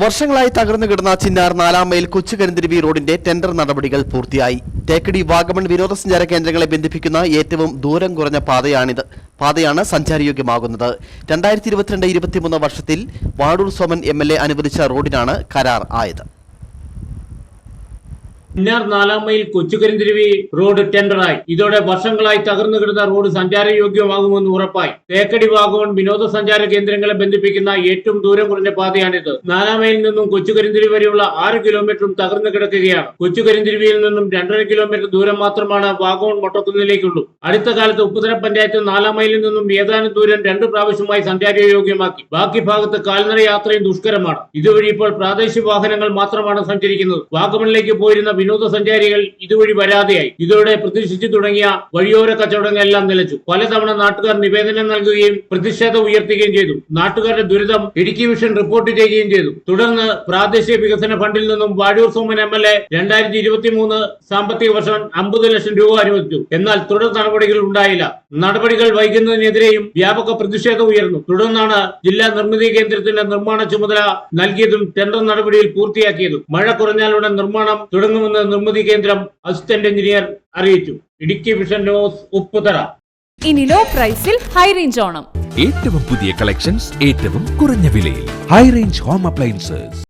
വർഷങ്ങളായി തകർന്നു കിടന്ന ചിന്നാർ നാലാം മൈൽ കൊച്ചുകരിന്തിരിവി റോഡിന്റെ ടെൻഡർ നടപടികൾ പൂർത്തിയായി. തേക്കടി വാഗമൺ വിനോദസഞ്ചാര കേന്ദ്രങ്ങളെ ബന്ധിപ്പിക്കുന്ന ഏറ്റവും ദൂരം കുറഞ്ഞ പാതയാണിത്. പാതയാണ് സഞ്ചാരയോഗ്യമാകുന്നത്. രണ്ടായിരത്തി ഇരുപത്തിരണ്ട് ഇരുപത്തിമൂന്ന് വർഷത്തിൽ Vadoor Soman M L A അനുവദിച്ച റോഡിനാണ് കരാർ ആയത്. പിന്നാർ നാലാം മൈൽ കൊച്ചുകരിന്തിരുവി റോഡ് ടെൻഡറായി. ഇതോടെ വർഷങ്ങളായി തകർന്നു കിടന്ന റോഡ് സഞ്ചാരയോഗ്യമാകുമെന്ന് ഉറപ്പായി. തേക്കടി വാഗമൺ വിനോദസഞ്ചാര കേന്ദ്രങ്ങളെ ബന്ധിപ്പിക്കുന്ന ഏറ്റവും ദൂരം കുറഞ്ഞ പാതയാണിത്. നാലാം മൈലിൽ നിന്നും കൊച്ചുകരിന്തിരിവി വരെയുള്ള ആറ് കിലോമീറ്ററും തകർന്നു കിടക്കുകയാണ്. കൊച്ചുകരിന്തിരുവിയിൽ നിന്നും രണ്ടര കിലോമീറ്റർ ദൂരം മാത്രമാണ് വാഗമൺ മൊട്ടക്കുന്നിലേക്കുള്ളൂ. അടുത്ത കാലത്ത് ഉപ്പുതര പഞ്ചായത്ത് നാലാം മൈലിൽ നിന്നും ഏതാനും ദൂരം രണ്ട് പ്രാവശ്യമായി സഞ്ചാരയോഗ്യമാക്കി. ബാക്കി ഭാഗത്ത് കാൽനട യാത്രയും ദുഷ്കരമാണ്. ഇതുവഴി ഇപ്പോൾ പ്രാദേശിക വാഹനങ്ങൾ മാത്രമാണ് സഞ്ചരിക്കുന്നത്. വാഗമണിലേക്ക് പോയിരുന്ന വിനോദസഞ്ചാരികൾ ഇതുവഴി വരാതെയായി. ഇതോടെ പ്രതീക്ഷിച്ചു തുടങ്ങിയ വഴിയോര കച്ചവടങ്ങളെല്ലാം നിലച്ചു. പലതവണ നാട്ടുകാർ നിവേദനം നൽകുകയും പ്രതിഷേധം ഉയർത്തുകയും ചെയ്തു. നാട്ടുകാരുടെ ദുരിതം ഇടുക്കി വിഷൻ റിപ്പോർട്ട് ചെയ്യുകയും ചെയ്തു. തുടർന്ന് പ്രാദേശിക വികസന ഫണ്ടിൽ നിന്നും Vazhoor Soman M L A രണ്ടായിരത്തി ഇരുപത്തി മൂന്ന് സാമ്പത്തിക വർഷം അമ്പത് ലക്ഷം രൂപ അനുവദിച്ചു. എന്നാൽ തുടർ നടപടികൾ ഉണ്ടായില്ല. നടപടികൾ വൈകുന്നതിനെതിരെയും വ്യാപക പ്രതിഷേധം ഉയർന്നു. തുടർന്നാണ് ജില്ലാ നിർമ്മിതി കേന്ദ്രത്തിന്റെ നിർമ്മാണ ചുമതല നൽകിയതും ടെൻഡർ നടപടിയിൽ പൂർത്തിയാക്കിയതും. മഴ കുറഞ്ഞാലുടൻ നിർമ്മാണം തുടങ്ങുമെന്ന് നിർമ്മിതി കേന്ദ്രം അസിസ്റ്റന്റ് എഞ്ചിനീയർ അറിയിച്ചു. Idukki vision news Upputhara. ഇനി ലോ പ്രൈസിൽ ഹൈ റേഞ്ച് ഓണം. ഏറ്റവും പുതിയ കളക്ഷൻസ് ഏറ്റവും കുറഞ്ഞ വിലയിൽ. High range home appliances